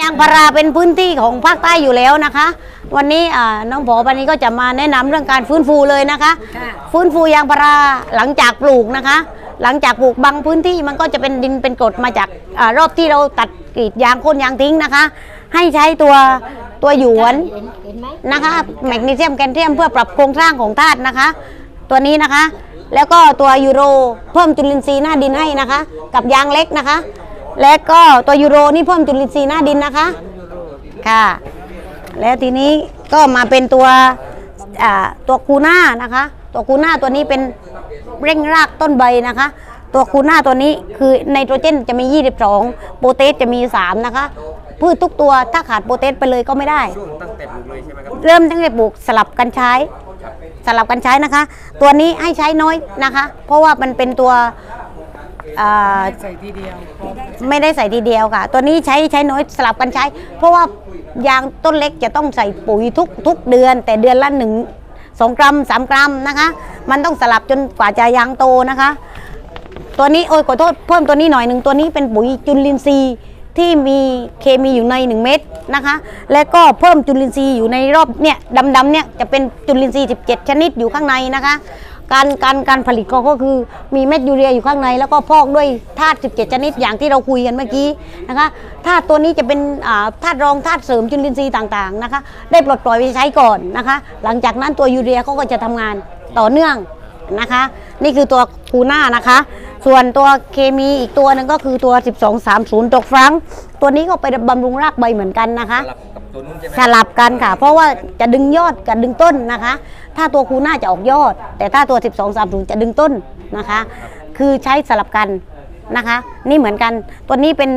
ยางพาราเป็นพื้นที่ของภาคใต้อยู่แล้วนะคะ วันนี้อ่าน้องผอวันนี้ก็จะมาแนะนำเรื่องการฟื้นฟูเลยนะคะค่ะฟื้นฟูยางพาราหลังจากปลูกนะคะ หลังจากปลูกบางพื้นที่มันก็จะเป็นดินเป็นกรดมาจากอารอบที่เราตัดกรีดยางโค่นยางทิ้งนะคะ ให้ใช้ตัวตัวหยวนเห็นเห็นไหมนะคะแมกนีเซียมแคลเซียมเพื่อปรับโครงสร้างของธาตุนะคะ ตัวนี้นะคะ แล้วก็ตัวยูโรเพิ่มจุลินทรีย์หน้าดินให้นะคะ กับยางเล็กนะคะ และก็ตัวยูโรนี่เพิ่มจุลินทรีย์หน้าดินนะคะ ค่ะ แล้วทีนี้ก็มาเป็นตัวอ่าตัวคูน่านะคะ ตัวคูน่าตัวนี้เป็นเร่งรากต้นใบนะคะ ตัวคูน่าตัวนี้คือไนโตรเจนจะมี 22 โปรเตสจะมี 3 นะคะ พืชทุกตัวถ้าขาดโปรเตสไปเลยก็ไม่ได้ช่วงตั้งแต่ปลูกเลยใช่ไหมครับเริ่มตั้งแต่ปลูกสลับกันใช้สลับกันใช้นะคะ ตัวนี้ให้ใช้น้อยนะคะ เพราะว่ามันเป็นตัว อ่า ใส่ทีเดียวพร้อมไม่ได้ใส่ทีเดียวค่ะ ตัวนี้ใช้ใช้น้อยสลับกันใช้ เพราะว่ายางต้นเล็กจะต้องใส่ปุ๋ยทุกทุกเดือน แต่เดือนละหนึ่งสองกรัมสามกรัมนะคะ มันต้องสลับจนกว่าจะยางโตนะคะ ตัวนี้โอ้ยขอโทษเพิ่มตัวนี้หน่อยหนึ่งตัวนี้เป็นปุ๋ยจุลินทรีย์ที่มีเคมีอยู่ใน 1 เม็ดนะคะ และก็เพิ่มจุลินทรีย์อยู่ในรอบเนี่ยดำๆเนี่ยจะเป็นจุลินทรีย์ 17 ชนิดอยู่ข้างในนะคะ การการการผลิตก็คือมีเม็ดยูเรียอยู่ข้างใน แล้วก็พอกด้วยธาตุ 17 ชนิดอย่างที่เราคุยกันเมื่อกี้นะคะธาตุตัวนี้จะเป็นธาตุรองธาตุเสริมจุลินทรีย์ต่างๆนะคะ ได้ปลดปล่อยไปใช้ก่อนนะคะ หลังจากนั้นตัวยูเรียเขาก็จะทำงานต่อเนื่องนะคะ นี่คือตัวคูน่านะคะ ส่วนตัวเคมีอีกตัวหนึ่งก็คือตัว 1230ตกฟรังตัวนี้ก็ไปบำรุงรากใบเหมือนกันนะคะ ตัวนู้นใช่ไหมสลับกันค่ะ เพราะว่าจะดึงยอดกับดึงต้นนะคะ ถ้าตัวคูน่าจะออกยอด แต่ถ้าตัว 1230จะดึงต้นนะคะ คือใช้สลับกันนะคะ นี่เหมือนกันตัวนี้เป็น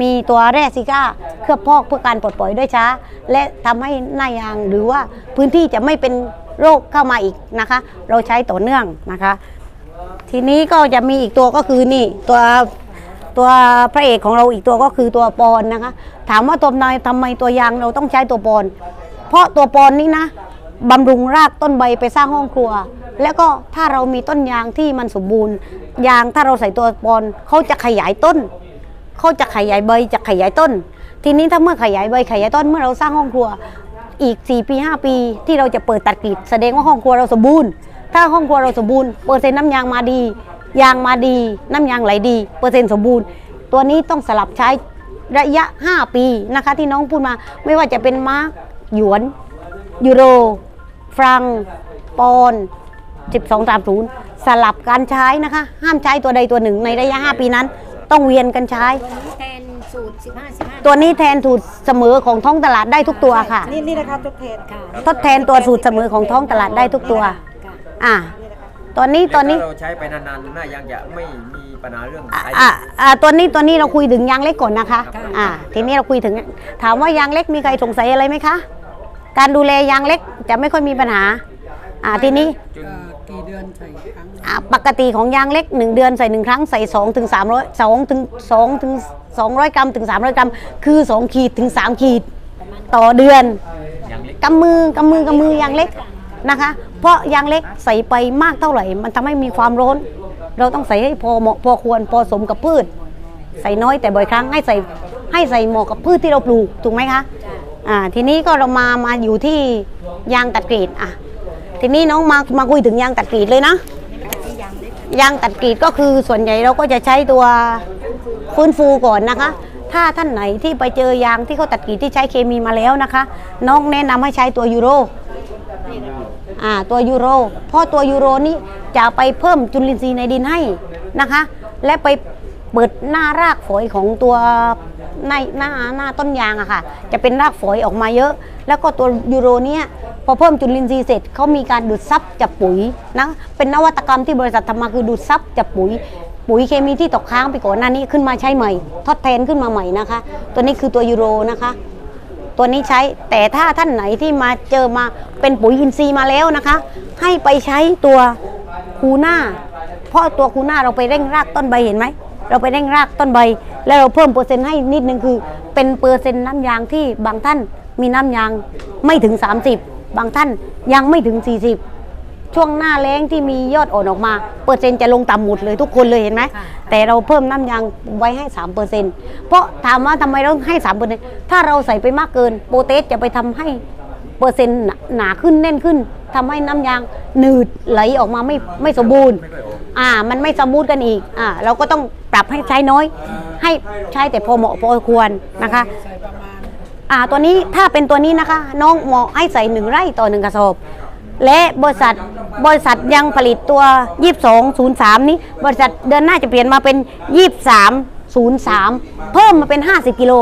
มีตัวแร่ซิก้าเคลือบพอกเพื่อการปลดปล่อยด้วยช้า และทำให้หน้ายางหรือว่าพื้นที่จะไม่เป็นโรคเข้ามาอีกนะคะ เราใช้ต่อเนื่องนะคะ ทีนี้ก็จะมีอีกตัวก็คือนี่ตัว ตัวพระเอกของเราอีกตัวก็คือตัวปอนนะคะ ถามว่าตัวไหนทำไมตัวยางเราต้องใช้ตัวปอน เพราะตัวปอนนี่นะบำรุงรากต้นใบไปสร้างห้องครัว แล้วก็ถ้าเรามีต้นยางที่มันสมบูรณ์ ยางถ้าเราใส่ตัวปอนเขาจะขยายต้นเขาจะขยายใบจะขยายต้น ทีนี้ถ้าเมื่อขยายใบขยายต้นเมื่อเราสร้างห้องครัวอีก 4 ปี 5 ปี ที่เราจะเปิดตัดกรีดแสดงว่าห้องครัวเราสมบูรณ์ ถ้าห้องครัวเราสมบูรณ์เปอร์เซ็นต์น้ำยางมาดี ยางมาดีน้ำยางไหลดี เปอร์เซ็นต์สมบูรณ์ ตัวนี้ต้องสลับใช้ระยะ 5 ปีนะคะ ที่น้องพูดมาไม่ว่าจะเป็นมาร์กหยวน ยูโร ฟรัง ปอน12 30 สลับการใช้นะคะ ห้ามใช้ตัวใดตัวหนึ่งในระยะ 5 ปีนั้น ต้องเวียนกันใช้ แทนสูตร 15 15ตัวนี้แทนสูตรเสมอของท้องตลาดได้ทุกตัวค่ะ นี่นี่นะครับทดแทนค่ะ ทดแทนตัวสูตรเสมอของท้องตลาดได้ทุกตัว ค่ะ อ่า ตอนนี้ตอนนี้ถ้าเราใช้ไปนานๆหน้ายางจะไม่มีปัญหาเรื่องอะไออะอะตัวนี้ตัวนี้เราคุยถึงยางเล็กก่อนนะคะ อ่า ทีนี้เราคุยถึง ถามว่ายางเล็กมีใครสงสัยอะไรไหมคะ การดูแลยางเล็กจะไม่ค่อยมีปัญหา อ่า ทีนี้ จน เอ่อกี่เดือนใส่ครั้งอ่าปกติของยางเล็ก 1 เดือนใส่ 1 ครั้งใส่2ถึง300 2ถึง2ถึง200 กรัมถึง 300 กรัม คือ 2 ขีดถึง 3 ขีด ต่อเดือนยางเล็กกำมือกำมือกำมือยางเล็กนะคะ เพราะยางเล็กใส่ไปมากเท่าไหร่ มันทำให้มีความร้อน เราต้องใส่ให้พอเหมาะพอควรพอสมกับพืช ใส่น้อยแต่บ่อยครั้งให้ใส่ให้ใส่เหมาะกับพืชที่เราปลูกถูกไหมคะอ่าทีนี้ก็เรามามาอยู่ที่ยางตัดกรีดอะทีนี้น้องมามาคุยถึงยางตัดกรีดเลยนะยางตัดกรีดก็คือส่วนใหญ่เราก็จะใช้ตัวฟื้นฟูก่อนนะคะ ถ้าท่านไหนที่ไปเจอยางที่เขาตัดกรีดที่ใช้เคมีมาแล้วนะคะ น้องแนะนำให้ใช้ตัวยูโร อ่าตัวยูโร เพราะตัวยูโรนี่จะไปเพิ่มจุลินทรีย์ในดินให้นะคะ และไปเปิดหน้ารากฝอยของตัวในหน้าหน้าต้นยางอะค่ะ จะเป็นรากฝอยออกมาเยอะ แล้วก็ตัวยูโรเนี่ยพอเพิ่มจุลินทรีย์เสร็จเขามีการดูดซับจากปุ๋ยนะเป็นนวัตกรรมที่บริษัททำมาคือดูดซับจากปุ๋ย ปุ๋ยเคมีที่ตกค้างไปก่อนหน้านี้ขึ้นมาใช้ใหม่ ทดแทนขึ้นมาใหม่นะคะ ตัวนี้คือตัวยูโรนะคะ ตัวนี้ใช้แต่ถ้าท่านไหนที่มาเจอมาเป็นปุ๋ยอินทรีย์มาแล้วนะคะ ให้ไปใช้ตัวคูน่าเพราะตัวคูน่าเราไปเร่งรากต้นใบเห็นไหมเราไปเร่งรากต้นใบ แล้วเราเพิ่มเปอร์เซ็นต์ให้นิดนึงคือ เป็นเปอร์เซ็นต์น้ำยางที่บางท่านมีน้ำยางไม่ถึง 30 บางท่านยังไม่ถึง 40 ช่วงหน้าแล้งที่มียอดอ่อนออกมา เปอร์เซ็นต์จะลงต่ำหมดเลยทุกคนเลยเห็นไหมค่ะแต่เราเพิ่มน้ำยางไว้ให้สามเปอร์เซ็นต์เพราะถามว่าทำไมเราให้สามเปอร์เซ็นต์ถ้าเราใส่ไปมากเกินโปรเตสจะไปทำให้เปอร์เซ็นต์หนาหนาขึ้นแน่นขึ้นทำให้น้ำยางหนืดไหลออกมาไม่ไม่สมบูรณ์ อ่า มันไม่สมูทกันอีก อ่า เราก็ต้องปรับให้ใช้น้อย ให้ใช้แต่พอเหมาะพอควรนะคะใส่ประมาณอ่า ตัวนี้ถ้าเป็นตัวนี้นะคะ น้องเหมาะให้ใส่หนึ่งไร่ต่อหนึ่งกระสอบ และบริษัทบริษัทยังผลิตตัว 2203 นี้ บริษัทเดือนหน้าจะเปลี่ยนมาเป็น 2303 เพิ่มมาเป็น 50 กิโล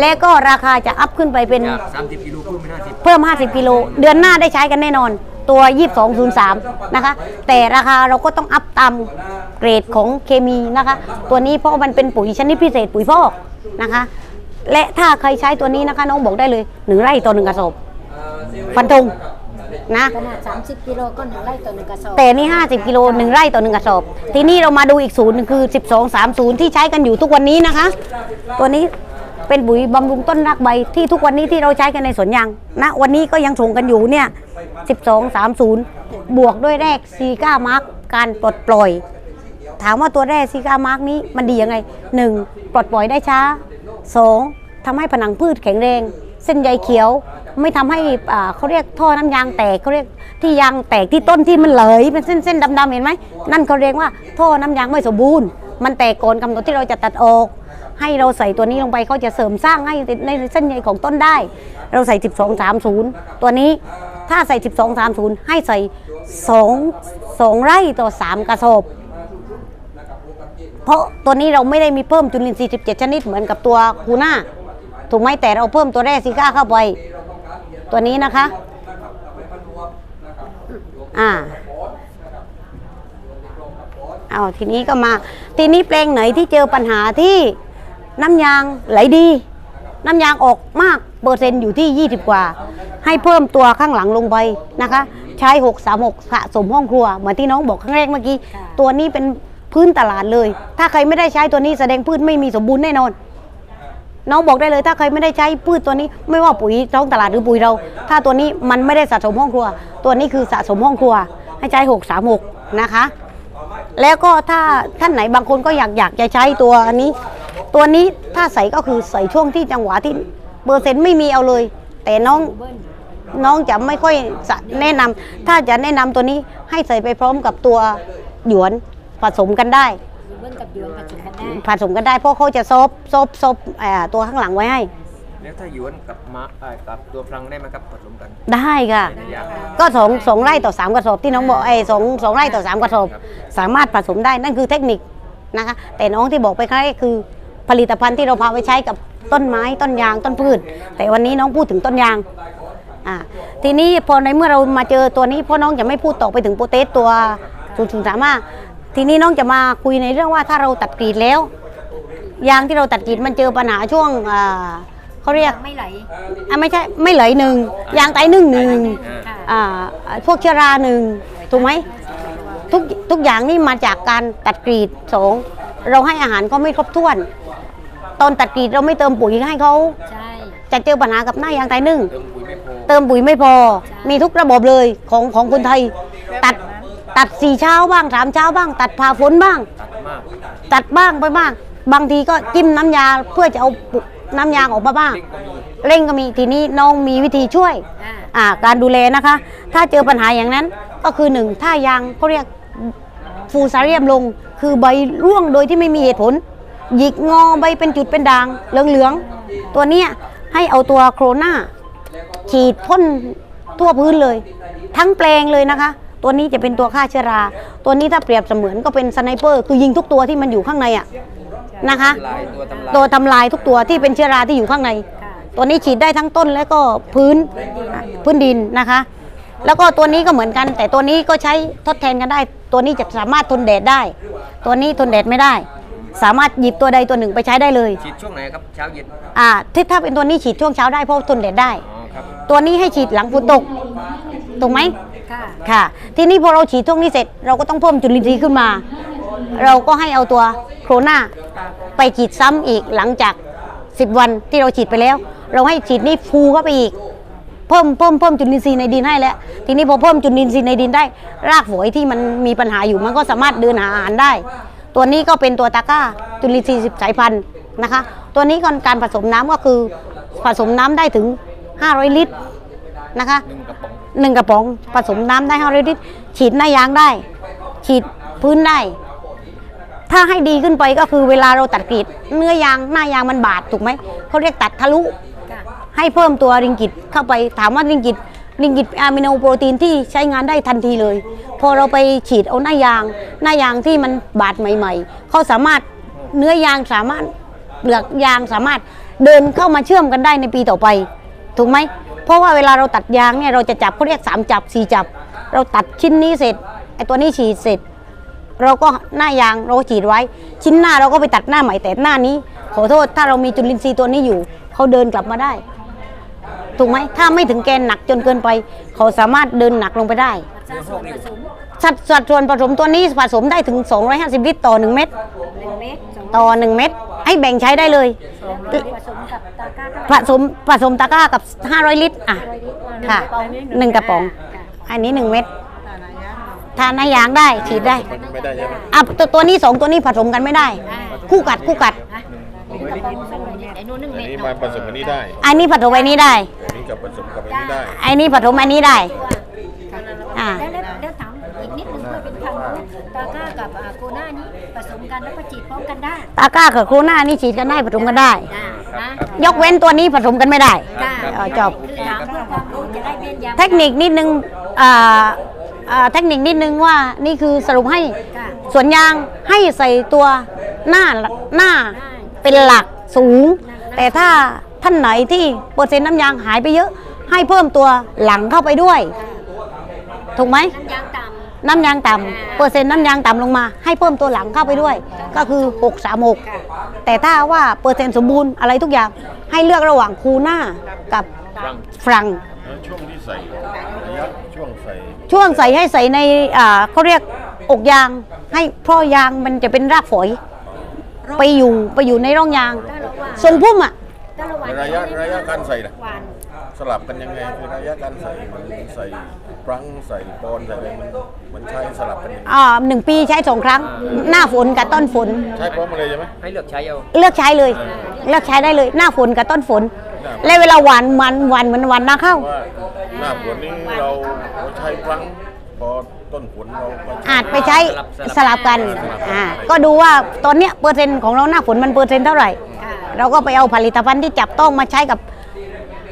และก็ราคาจะอัพขึ้นไปเป็นจากสามสิบกิโลเพิ่มเป็นห้าสิบเพิ่ม 50 กิโล เดือนหน้าได้ใช้กันแน่นอนตัว 2203 นะคะ แต่ราคาเราก็ต้องอัพตามเกรดของเคมีนะคะ ตัวนี้เพราะมันเป็นปุ๋ยชนิดพิเศษปุ๋ยพอกนะคะ และถ้าใครใช้ตัวนี้นะคะ น้องบอกได้เลยหนึ่งไร่ต่อหนึ่งกระสอบฟันธง นะ ขนาด 30 กิโลก็หนึ่งไร่ต่อหนึ่งกระสอบแต่นี่ 50 กิโลหนึ่งไร่ต่อหนึ่งกระสอบ ทีนี้เรามาดูอีกศูนย์หนึ่งคือ 12 30 ที่ใช้กันอยู่ทุกวันนี้นะคะ ตัวนี้เป็นปุ๋ยบำรุงต้นรากใบที่ทุกวันนี้ที่เราใช้กันในสวนยางนะวันนี้ก็ยังส่งกันอยู่เนี่ย 12 30 บวกด้วยแรกซีก้ามาร์กการปลดปล่อย ถามว่าตัวแรกซีก้ามาร์กนี้มันดียังไง 1. ปลดปล่อยได้ช้า 2. ทำให้ผนังพืชแข็งแรง เส้นใยเขียว ไม่ทำให้เขาเรียกท่อน้ำยางแตกเขาเรียกที่ยางแตกที่ต้นที่มันเหลยเป็นเส้นเส้นๆดำๆเห็นไหมนั่นเขาเรียกว่าท่อน้ำยางไม่สมบูรณ์ มันแตกก่อนกำหนดที่เราจะตัดออก ให้เราใส่ตัวนี้ลงไปเขาจะเสริมสร้างให้ในเส้นใยของต้นได้ เราใส่ 1230 ตัวนี้ถ้าใส่ 1230 ให้ใส่2 2ไร่ต่อ 3 กระสอบเพราะตัวนี้เราไม่ได้มีเพิ่มจุลินทรีย์ 17 ชนิดเหมือนกับตัวคูน่าถูกไหมแต่เราเพิ่มตัวแร่ซิก้าเข้าไป ตัวนี้นะคะอ่าเอาทีนี้ก็มา ทีนี้แปลงไหนที่เจอปัญหาที่น้ำยางไหลดี น้ำยางออกมากเปอร์เซ็นต์อยู่ที่ 20 กว่า ให้เพิ่มตัวข้างหลังลงไปนะคะ ใช้ 636 สะสมห้องครัว เหมือนที่น้องบอกครั้งแรกเมื่อกี้ค่ะตัวนี้เป็นพื้นตลาดเลย ถ้าใครไม่ได้ใช้ตัวนี้แสดงพืชไม่มีสมบูรณ์แน่นอน น้องบอกได้เลยถ้าใครไม่ได้ใช้พืชตัวนี้ ไม่ว่าปุ๋ยท้องตลาดหรือปุ๋ยเรา ถ้าตัวนี้มันไม่ได้สะสมห้องครัว ตัวนี้คือสะสมห้องครัว ให้ใช้636นะคะ แล้วก็ถ้าท่านไหนบางคนก็อยากอยากจะใช้ตัวอันนี้ ตัวนี้ถ้าใส่ก็คือใส่ช่วงที่จังหวะที่เปอร์เซ็นต์ไม่มีเอาเลย แต่น้องน้องจะไม่ค่อยแนะนำถ้าจะแนะนำตัวนี้ให้ใส่ไปพร้อมกับตัวหยวนผสมกันได้ บิ้ลกับยวนผสมกันได้ผสมกันได้เพราะเขาจะซบซบซบเอ่อตัวข้างหลังไว้ให้ แล้วถ้าหยวนกับมะเอ่อกับตัวพลังได้ไหมครับผสมกันได้ค่ะในยางก็สองสองไร่ต่อสามกระสอบที่น้องบอกไอ้สองสองไร่ต่อสามกระสอบสามารถผสมได้นั่นคือเทคนิคนะคะ แต่น้องที่บอกไปครั้งแรกคือผลิตภัณฑ์ที่เราพาไปใช้กับต้นไม้ต้นยางต้นพืช แต่วันนี้น้องพูดถึงต้นยางอ่าทีนี้พอในเมื่อเรามาเจอตัวนี้พ่อน้องจะไม่พูดต่อไปถึงโปรเตสตัวศูนย์ศูนย์สามารถ ทีนี้น้องจะมาคุยในเรื่องว่าถ้าเราตัดกรีดแล้ว ยางที่เราตัดกรีดมันเจอปัญหาช่วงอ่าเขาเรียกไม่ไหลอะไม่ใช่ไม่ไหลหนึ่งยางไตหนึ่งหนึ่งค่ะอ่าพวกเชื้อราหนึ่งถูกไหมทุกทุกอย่างนี่มาจากการตัดกรีดสองเราให้อาหารเขาไม่ครบถ้วน ตอนตัดกรีดเราไม่เติมปุ๋ยให้เขาใช่จะเจอปัญหากับหน้ายางไตหนึ่งเติมปุ๋ยไม่พอเติมปุ๋ยไม่พอมีทุกระบบเลยของของคนไทยตัด ตัดสี่เช้าบ้างสามเช้าบ้าง ตัดผ่าฝนบ้าง ตัดมากตัดบ้างไปบ้าง บางทีก็จิ้มน้ำยาเพื่อจะเอาปุน้ำยางออกมาบ้างเร่งก็มีเร่งก็มีทีนี้น้องมีวิธีช่วย อ่าอ่าการดูแลนะคะ ถ้าเจอปัญหาอย่างนั้นก็คือหนึ่งถ้ายางเขาเรียกฟูซาเรียมลง คือใบร่วงโดยที่ไม่มีเหตุผล หยิกงอใบเป็นจุดเป็นด่างเหลืองๆ ตัวเนี้ยให้เอาตัวโครนาฉีดพ่นทั่วพื้นเลย ทั้งแปลงเลยนะคะ ตัวนี้จะเป็นตัวฆ่าเชื้อรา ตัวนี้ถ้าเปรียบเสมือนก็เป็นสไนเปอร์คือยิงทุกตัวที่มันอยู่ข้างในอะนะคะลายตัวตำลายตัวทำลายทุกตัวที่เป็นเชื้อราที่อยู่ข้างในค่ะตัวนี้ฉีดได้ทั้งต้นและก็พื้นพื้นดินนะคะ แล้วก็ตัวนี้ก็เหมือนกัน แต่ตัวนี้ก็ใช้ทดแทนกันได้ ตัวนี้จะสามารถทนแดดได้ ตัวนี้ทนแดดไม่ได้ สามารถหยิบตัวใดตัวหนึ่งไปใช้ได้เลยฉีดช่วงไหนครับเช้าเย็นอ่าที่ถ้าเป็นตัวนี้ฉีดช่วงเช้าได้เพราะทนแดดได้อ๋อครับตัวนี้ให้ฉีดหลังฝนตกถูกไหม ค่ะ ค่ะ ทีนี้พอเราฉีดช่วงนี้เสร็จเราก็ต้องเพิ่มจุลินทรีย์ขึ้นมา เราก็ให้เอาตัวโครนาไปฉีดซ้ำอีกหลังจาก 10 วันที่เราฉีดไปแล้ว เราให้ฉีดนี่ฟูเข้าไปอีก เพิ่มเพิ่มเพิ่มจุลินทรีย์ในดินให้แล้ว ทีนี้พอเพิ่มจุลินทรีย์ในดินได้ รากฝอยที่มันมีปัญหาอยู่มันก็สามารถเดินหาอาหารได้ ตัวนี้ก็เป็นตัวตาก้าจุลินทรีย์สิบสายพันธุ์นะคะ ตัวนี้ก่อนการผสมน้ำก็คือผสมน้ำได้ถึง 500 ลิตรนะคะหนึ่งกระป๋อง หนึ่งกระป๋องผสมน้ำได้500ลิตรฉีดหน้ายางได้ ฉีดพื้นได้ ถ้าให้ดีขึ้นไปก็คือเวลาเราตัดกรีด เนื้อยางหน้ายางมันบาดถูกไหมเขาเรียกตัดทะลุ ให้เพิ่มตัวริงกิตเข้าไปถามว่าริงกิตริงกิตอะมิโนโปรตีนที่ใช้งานได้ทันทีเลย พอเราไปฉีดเอาหน้ายาง หน้ายางที่มันบาดใหม่ ๆ เขาสามารถเนื้อยางสามารถเปลือกยางสามารถเดินเข้ามาเชื่อมกันได้ในปีต่อไป ถูกไหม เพราะว่าเวลาเราตัดยางเนี่ยเราจะจับเขาเรียกสามจับสี่จับ เราตัดชิ้นนี้เสร็จไอ้ตัวนี้ฉีดเสร็จ เราก็หน้ายางเราก็ฉีดไว้ ชิ้นหน้าเราก็ไปตัดหน้าใหม่แต่หน้านี้ ขอโทษถ้าเรามีจุลินทรีย์ตัวนี้อยู่เขาเดินกลับมาได้ ถูกไหมถ้าไม่ถึงแกนหนักจนเกินไป เขาสามารถเดินหนักลงไปได้ สัดส่วนผสมสัดสัดส่วนผสมตัวนี้ผสมได้ถึง 250 ลิตรต่อ 1 เม็ดหนึ่งเม็ดสองต่อ 1 เม็ด ให้แบ่งใช้ได้เลยผสมกับตาก้าผสมผสมตะกร้ากับ 500 ลิตรอะร้อยลิตรค่ะหนึ่งกระป๋องหนึ่งกระป๋องค่ะอันนี้ 1 เม็ดทานหน้ายางได้ฉีดได้ไม่ได้ใช่ไหมอะตัวตัวนี้สองตัวนี้ผสมกันไม่ได้ คู่กัดคู่กัด นะหนึ่งกระป๋องสักหน่อยนิดไอ้นู้นหนึ่งอันเม็ดนี้เนาะมาผสมอันนี้ได้อันนี้ผสมอันนี้ได้ อันนี้กับผสมกับอันนี้ได้ อันนี้ผสมอันนี้ได้ อ่า แล้วแล้ว กันแล้วก็ฉีดพร้อมกันได้ตาก้ากับโคหน้านี่ฉีดกันได้ผสมกันได้อ่านะยกเว้นตัวนี้ผสมกันไม่ได้ จ้าเออจบ คือถามเพื่อความรู้จะได้แม่นยำเทคนิคนิดนึงอ่าอ่าเทคนิคนิดนึงว่านี่คือสรุปให้ค่ะสวนยางให้ใส่ตัวหน้าหน้าเป็นหลักสูง แต่ถ้าท่านไหนที่เปอร์เซ็นต์น้ำยางหายไปเยอะ ให้เพิ่มตัวหลังเข้าไปด้วย ถูกไหม น้ำยางต่ำ น้ำยางต่ำเปอร์เซ็นต์น้ำยางต่ำลงมา ให้เพิ่มตัวหลังเข้าไปด้วย ก็คือ 636 แต่ถ้าว่าเปอร์เซ็นต์สมบูรณ์อะไรทุกอย่างให้เลือกระหว่างคูหน้ากับฝรั่งฟรังแล้วช่วงที่ใส่ระยะช่วงใส่ช่วงใส่ให้ใส่ในอ่าเขาเรียกอกยาง ให้เพราะยางมันจะเป็นรากฝอย ไปอยู่ไปอยู่ในร่องยางทรงพุ่มอะก็ระหว่างระยะระยะการใส่ล่ะหวาน สลับกันยังไงคือระยะการใส่มันใส่ปรังใส่ปอนใส่อะไรมันมันใช้สลับกันยังไงอ่าหนึ่งปีใช้สองครั้ง หน้าฝนกับต้นฝน ใช้พร้อมกันเลยใช่ไหมให้เลือกใช้เอาเลือกใช้เลย เลือกใช้ได้เลย หน้าฝนกับต้นฝน และเวลาหวานมันหวานเหมือนหวานนาข้าวว่าหน้าฝนนี้เราเราใช้ปรังพอต้นฝนเราก็อาจไปใช้สลับกันอ่าก็ดูว่าตอนเนี้ยเปอร์เซ็นต์ของเราหน้าฝนมันเปอร์เซ็นต์เท่าไหร่ค่ะเราก็ไปเอาผลิตภัณฑ์ที่จับต้องมาใช้กับ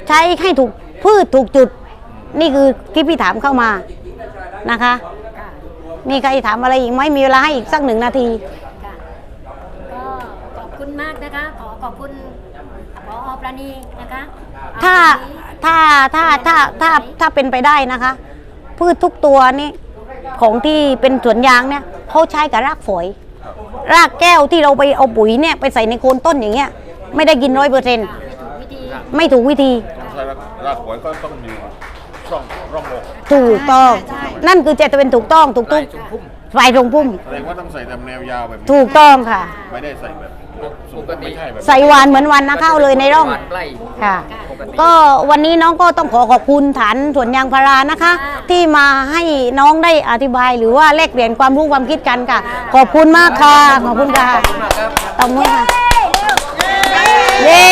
ใช้ให้ถูกพืชถูกจุด นี่คือที่พี่ถามเข้ามานะคะค่ะมีใครถามอะไรอีกไหมมีเวลาให้อีกสักหนึ่งนาที ค่ะก็ขอบคุณมากนะคะ ขอขอบคุณพอปราณีนะคะถ้าเอวันนี้ ถ้าถ้าถ้าถ้าถ้าเป็นไปได้นะคะ พืชทุกตัวนี่ของที่เป็นสวนยางเนี่ยเขาใช้กับรากฝอย รากแก้วที่เราไปเอาปุ๋ยเนี่ยไปใส่ในโคนต้นอย่างเงี้ยไม่ได้กินร้อยเปอร์เซ็นต์วิธี ไม่ถูกวิธีใช้รากรากฝอยก็ต้องอยู่ช่องร่องอกถูกต้องนั่นคือจะเป็นถูกต้องถูกลาทุยกจุ่มพุ่มฝ่ายตรงพุ่ม แสดงว่าต้องใส่ตามแนวยาวแบบนี้ถูกต้องค่ะ ไม่ได้ใส่แบบสูงไม่ใช่แบบใส่หวานเหมือนวันนะเข้าเลยในร่อง หวานใกล้ค่ะปกติ ก็วันนี้น้องก็ต้องขอขอบคุณฐานสวนยางพารานะคะ ที่มาให้น้องได้อธิบาย หรือว่าแลกเปลี่ยนความรู้ความคิดกันค่ะ ขอบคุณมากค่ะ ขอบคุณค่ะขอบคุณมากครับตบมือค่ะ เย้